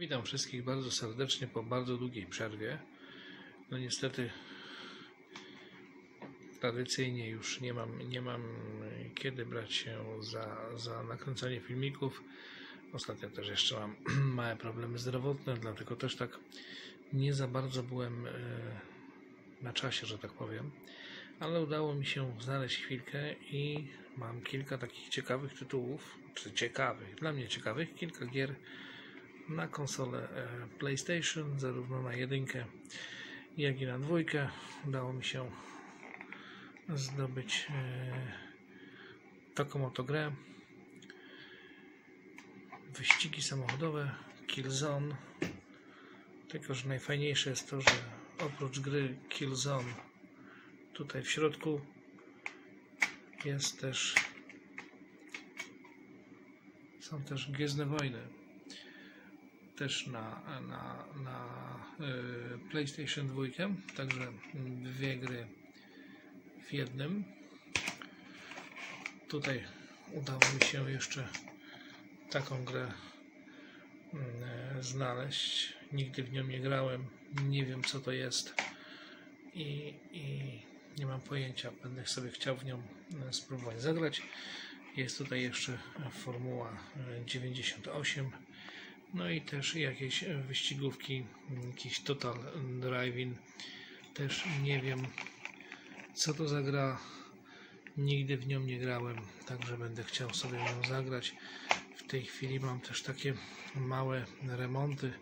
Witam wszystkich bardzo serdecznie po bardzo długiej przerwie. No niestety tradycyjnie już nie mam, nie mam kiedy brać się za, za nakręcanie filmików. Ostatnio też jeszcze mam małe problemy zdrowotne, dlatego też tak nie za bardzo byłem e, na czasie, że tak powiem. Ale udało mi się znaleźć chwilkę i mam kilka takich ciekawych tytułów, czy ciekawych, dla mnie ciekawych, kilka gier na konsolę e, PlayStation, zarówno na jedynkę, jak i na dwójkę. Udało mi się zdobyć e, taką oto grę. Wyścigi samochodowe Killzone. Tylko, że najfajniejsze jest to, że oprócz gry Killzone tutaj w środku jest też są też Gwiezdne Wojny też na, na, na y, PlayStation 2, także dwie gry w jednym. Tutaj udało mi się jeszcze taką grę y, znaleźć. Nigdy w nią nie grałem, nie wiem co to jest i, i nie mam pojęcia. Będę sobie chciał w nią y, spróbować zagrać. Jest tutaj jeszcze formuła y, 98 no i też jakieś wyścigówki, jakiś Total Driving. Też nie wiem, co to za gra. Nigdy w nią nie grałem, także będę chciał sobie ją zagrać. W tej chwili mam też takie małe remonty.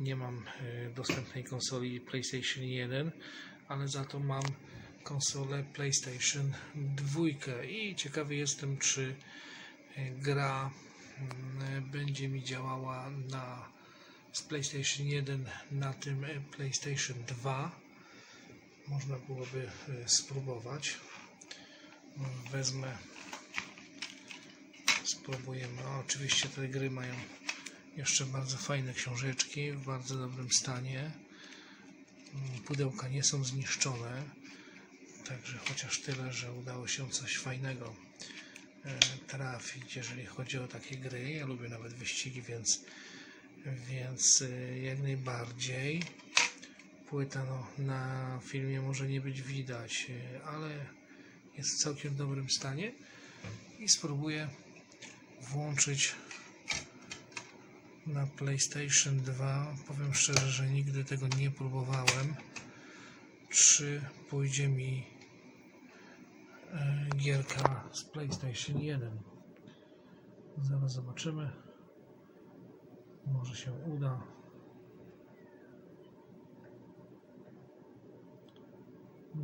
Nie mam e, dostępnej konsoli PlayStation 1, ale za to mam konsolę PlayStation 2 i ciekawy jestem, czy e, gra Mm, będzie mi działała na z PlayStation 1 na tym PlayStation 2 można byłoby e, spróbować. Wezmę spróbujemy. O, oczywiście te gry mają jeszcze bardzo fajne książeczki w bardzo dobrym stanie. Mm, pudełka nie są zniszczone także chociaż tyle, że udało się coś fajnego. e, trafić, jeżeli chodzi o takie gry. Ja lubię nawet wyścigi, więc, więc e, jak najbardziej. Płyta no, na filmie może nie być widać, e, ale jest w całkiem dobrym stanie i spróbuję włączyć na PlayStation 2. Powiem szczerze, że nigdy tego nie próbowałem. Czy pójdzie mi e, gierka z PlayStation 1? Zaraz zobaczymy. Może się uda.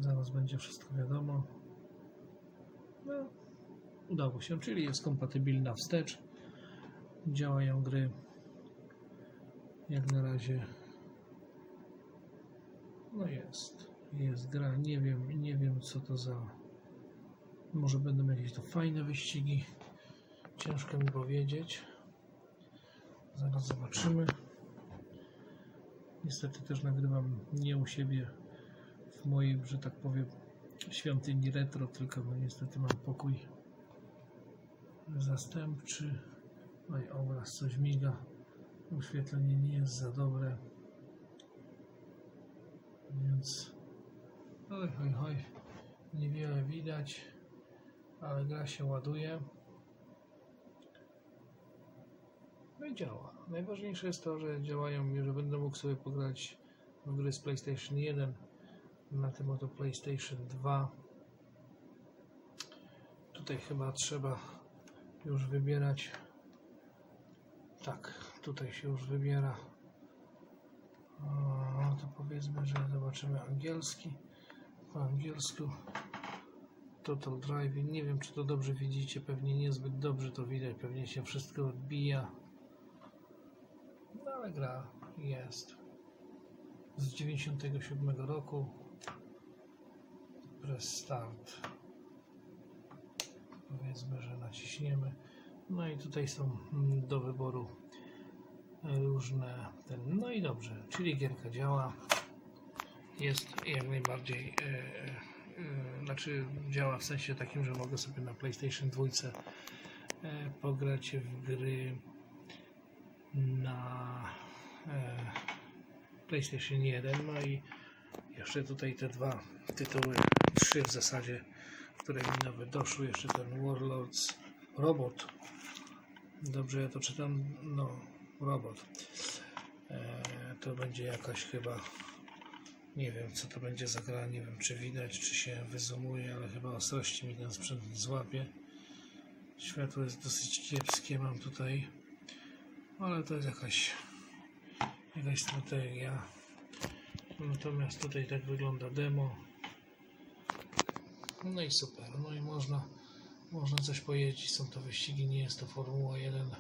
Zaraz będzie wszystko wiadomo. No, udało się, czyli jest kompatybilna wstecz. Działają gry jak na razie. No jest. Jest gra. Nie wiem, nie wiem co to za. Może będą jakieś to fajne wyścigi. Ciężko mi powiedzieć. Zaraz zobaczymy. Niestety też nagrywam nie u siebie w mojej, że tak powiem, świątyni retro, tylko no niestety mam pokój zastępczy. No i obraz coś miga. Oświetlenie nie jest za dobre. Więc oj, oj, oj, niewiele widać, ale gra się ładuje. No i działa. Najważniejsze jest to, że działają że będę mógł sobie pograć w gry z PlayStation 1 na tym oto PlayStation 2. Tutaj chyba trzeba już wybierać. Tak, tutaj się już wybiera. O, to powiedzmy, że zobaczymy angielski. Po angielsku Total Driving. Nie wiem, czy to dobrze widzicie. Pewnie niezbyt dobrze to widać. Pewnie się wszystko odbija. No ale gra jest. Z 97 roku. Press Start. Powiedzmy, że naciśniemy. No i tutaj są do wyboru różne ten. No i dobrze, czyli gierka działa. Jest jak najbardziej e, e, znaczy działa w sensie takim, że mogę sobie na PlayStation 2 e, pograć w gry na PlayStation 1. No i jeszcze tutaj te dwa tytuły, trzy w zasadzie, które mi nowe doszły. Jeszcze ten Warlords Robot. Dobrze ja to czytam? No, Robot. E, to będzie jakaś chyba nie wiem co to będzie za gra, nie wiem czy widać, czy się wyzoomuje, ale chyba ostrości mi ten sprzęt złapie. Światło jest dosyć kiepskie mam tutaj, ale to jest jakaś jakaś strategia. Natomiast tutaj tak wygląda demo. No i super, no i można można coś pojeździć, są to wyścigi, nie jest to Formuła 1.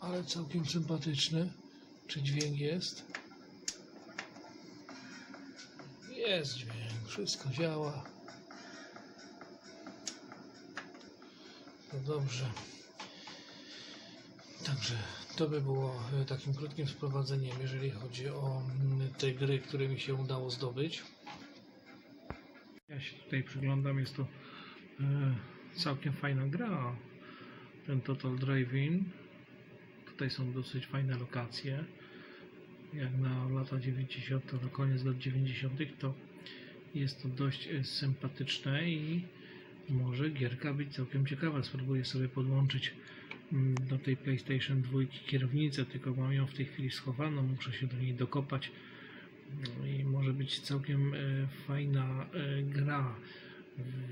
Ale całkiem sympatyczny. Czy dźwięk jest? Jest dźwięk, wszystko działa. To dobrze. Także to by było e, takim krótkim wprowadzeniem, jeżeli chodzi o mm, te gry, które mi się udało zdobyć. Ja się tutaj przyglądam, jest to e, całkiem fajna gra. Ten Total Driving. Tutaj są dosyć fajne lokacje. Jak na lata 90., to na koniec lat 90., to jest to dość e, sympatyczne i może gierka być całkiem ciekawa. Spróbuję sobie podłączyć mm, do tej PlayStation 2 kierownicę, tylko mam ją w tej chwili schowaną, muszę się do niej dokopać. No i może być całkiem e, fajna e, gra.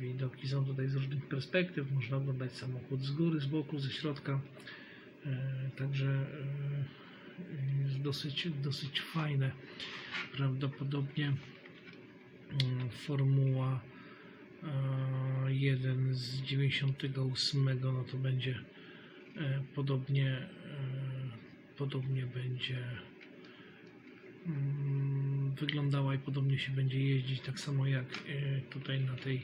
Widoki są tutaj z różnych perspektyw, można oglądać samochód z góry, z boku, ze środka. E, Także e, jest dosyć, dosyć fajne. Prawdopodobnie mm, Formuła e, 1 z 98 no to będzie e, podobnie e, podobnie będzie mm, wyglądała i podobnie się będzie jeździć, tak samo jak e, tutaj na tej,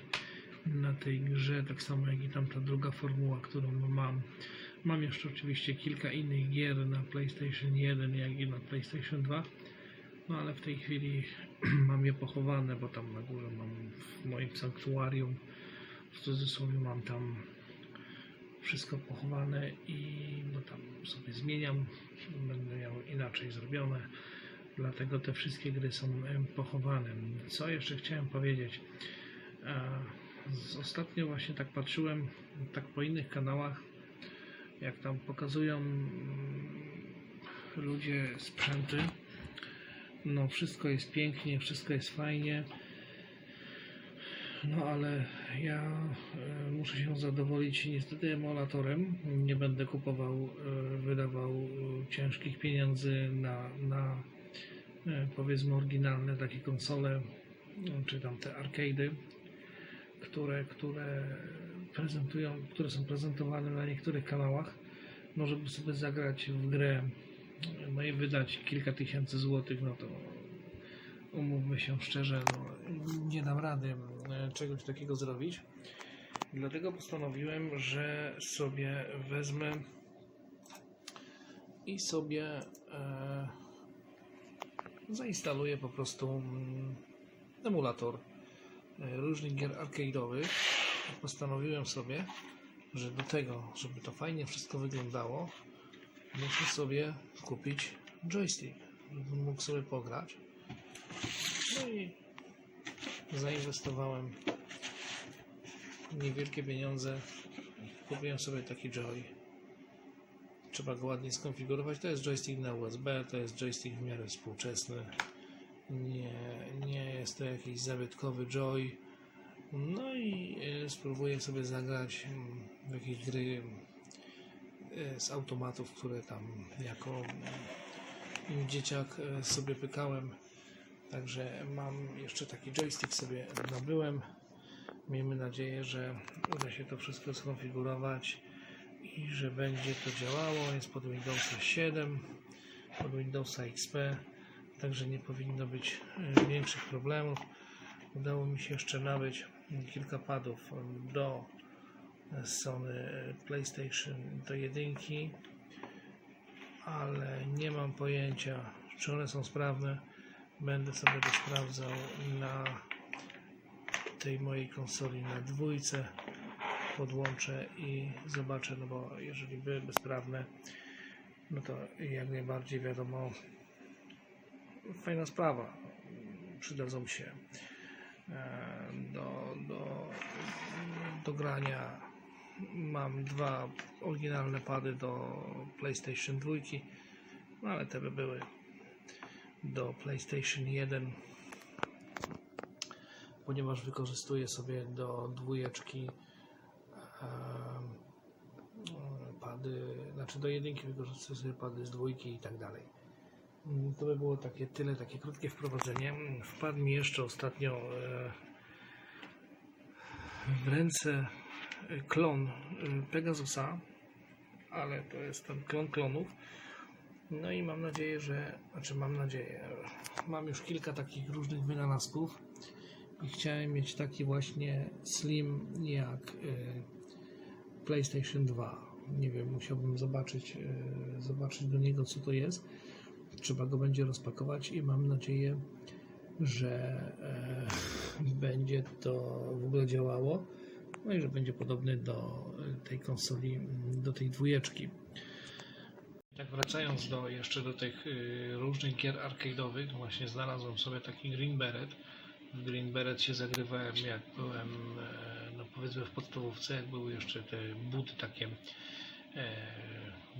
na tej grze, tak samo jak i tamta druga formuła, którą mam. Mam jeszcze oczywiście kilka innych gier na PlayStation 1, jak i na PlayStation 2, no ale w tej chwili mam je pochowane, bo tam na górze mam w moim sanktuarium, w cudzysłowie mam tam wszystko pochowane i no tam sobie zmieniam, będę miał inaczej zrobione, dlatego te wszystkie gry są pochowane. Co jeszcze chciałem powiedzieć? E, Ostatnio właśnie tak patrzyłem tak po innych kanałach, jak tam pokazują mm, ludzie sprzęty. No wszystko jest pięknie, wszystko jest fajnie. No ale ja e, muszę się zadowolić niestety emulatorem. Nie będę kupował, e, wydawał e, ciężkich pieniędzy na, na powiedzmy oryginalne takie konsole, czy tam te arcade'y, które, które prezentują, które są prezentowane na niektórych kanałach. Żeby sobie zagrać w grę, no i wydać kilka tysięcy złotych, no to umówmy się szczerze, no, nie dam rady e, czegoś takiego zrobić. Dlatego postanowiłem, że sobie wezmę i sobie e, zainstaluję po prostu mm, emulator e, różnych gier arcade'owych. Postanowiłem sobie, że do tego, żeby to fajnie wszystko wyglądało, muszę sobie kupić joystick, żebym mógł sobie pograć. No i zainwestowałem niewielkie pieniądze. Kupiłem sobie taki joy. Trzeba go ładnie skonfigurować. To jest joystick na USB, to jest joystick w miarę współczesny. Nie, nie jest to jakiś zabytkowy joy. No i e, spróbuję sobie zagrać mm, w jakieś gry e, z automatów, które tam jako mm, dzieciak e, sobie pykałem. Także mam jeszcze taki joystick sobie nabyłem. Miejmy nadzieję, że uda się to wszystko skonfigurować i że będzie to działało. Jest pod Windowsa 7, pod Windowsa XP, także nie powinno być większych problemów. Udało mi się jeszcze nabyć kilka padów do Sony PlayStation do jedynki, ale nie mam pojęcia, czy one są sprawne. Będę sobie to sprawdzał na tej mojej konsoli na dwójce. Podłączę i zobaczę, no bo jeżeli były bezprawne, no to jak najbardziej wiadomo, fajna sprawa. Przydadzą się do, do, do grania. Mam dwa oryginalne pady do PlayStation 2, no ale te by były do PlayStation 1, ponieważ wykorzystuję sobie do dwójeczki pady, znaczy do jedynki wykorzystuję sobie pady z dwójki i tak dalej. Mm, To by było takie tyle, takie krótkie wprowadzenie. Mm, Wpadł mi jeszcze ostatnio e, w ręce e, klon e, Pegasusa, ale to jest ten klon klonów. No i mam nadzieję, że, znaczy mam nadzieję, mam już kilka takich różnych wynalazków i chciałem mieć taki właśnie slim jak PlayStation 2. Nie wiem, musiałbym zobaczyć, zobaczyć do niego co to jest. Trzeba go będzie rozpakować i mam nadzieję, że e, będzie to w ogóle działało. No i że będzie podobny do e, tej konsoli, m, do tej dwójeczki. Tak wracając do, jeszcze do tych y, różnych gier arcade'owych, właśnie znalazłem sobie taki Green Beret. W Green Beret się zagrywałem jak byłem, e, no powiedzmy w podstawówce, jak były jeszcze te buty takie,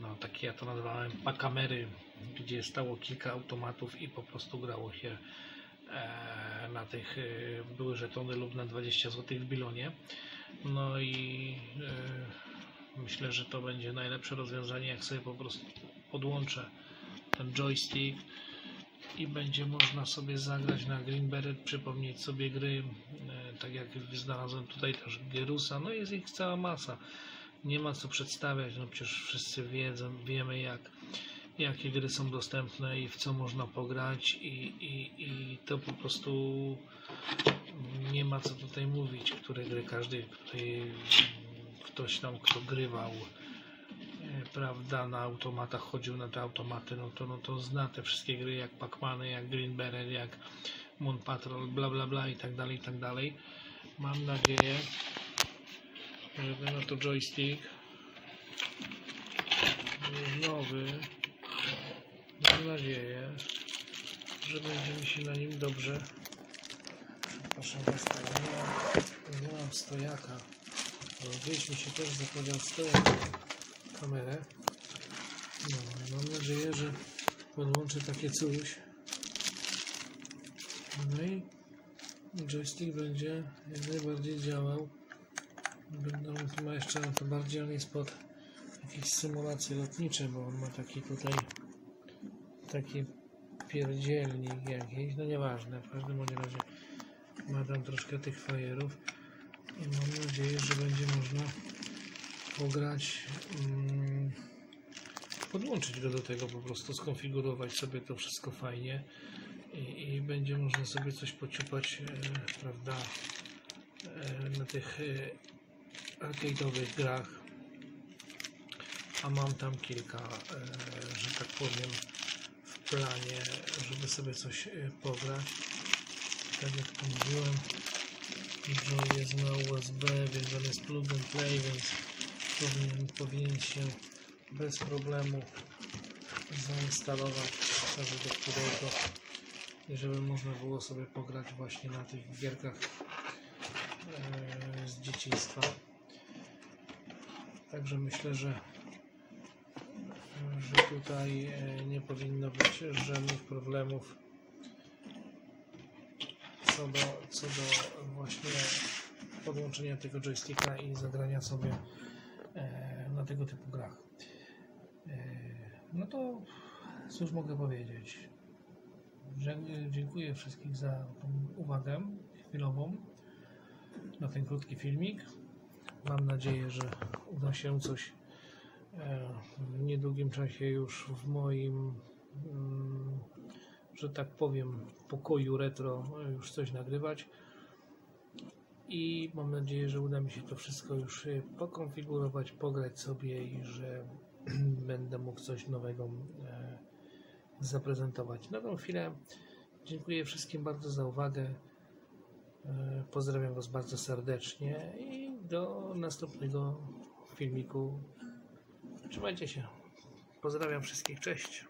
no takie ja to nazywałem pakamery, gdzie stało kilka automatów i po prostu grało się e, na tych, e, były żetony lub na 20 zł w bilonie. No i e, myślę, że to będzie najlepsze rozwiązanie, jak sobie po prostu podłączę ten joystick i będzie można sobie zagrać na Green Beret, przypomnieć sobie gry, e, tak jak znalazłem tutaj też Gerusa, no jest ich cała masa. Nie ma co przedstawiać, no przecież wszyscy wiedzą, wiemy jak, jakie gry są dostępne i w co można pograć i, i, i to po prostu nie ma co tutaj mówić, które gry każdy ktoś tam kto grywał e, prawda, na automatach chodził na te automaty, no to, no to zna te wszystkie gry jak Pac-Many, jak Green Beret, jak Moon Patrol, bla bla bla i tak dalej, i tak dalej. Mam nadzieję, że no to joystick nowy. Mam nadzieję, że będzie mi się na nim dobrze. Przepraszam Was, nie nie mam stojaka. Bo Gdzieś mi się też zapodział stojak kamerę. No, mam nadzieję, że podłączę takie coś. No i joystick będzie jak najbardziej działał. Będą chyba jeszcze to bardziej on jest pod jakieś symulacje lotnicze, bo on ma taki tutaj taki pierdzielnik jakiś, no nieważne, w każdym razie ma tam troszkę tych fajerów. I mam nadzieję, że będzie można pograć, mm, podłączyć go do tego, po prostu skonfigurować sobie to wszystko fajnie i, i będzie można sobie coś pociupać, e, prawda, e, na tych e, arcade'owych grach. A mam tam kilka, e, że tak powiem, w planie, żeby sobie coś e, pograć. Tak jak to mówiłem, jest na USB, więc on jest plug and play, więc powinien, powinien się bez problemu zainstalować w do którego i żeby można było sobie pograć właśnie na tych gierkach e, dzieciństwa. Także myślę, że że tutaj e, nie powinno być żadnych problemów co do, co do właśnie podłączenia tego joysticka i zagrania sobie e, na tego typu grach. E, no to cóż mogę powiedzieć. Dzie- Dziękuję wszystkich za uwagę chwilową na ten krótki filmik. Mam nadzieję, że uda się coś e, w niedługim czasie już w moim, mm, że tak powiem, pokoju retro e, już coś nagrywać. I mam nadzieję, że uda mi się to wszystko już e, pokonfigurować, pograć sobie i że będę mógł coś nowego zaprezentować. Na tą chwilę dziękuję wszystkim bardzo za uwagę. E, Pozdrawiam Was bardzo serdecznie i do następnego filmiku. Trzymajcie się. Pozdrawiam wszystkich, cześć.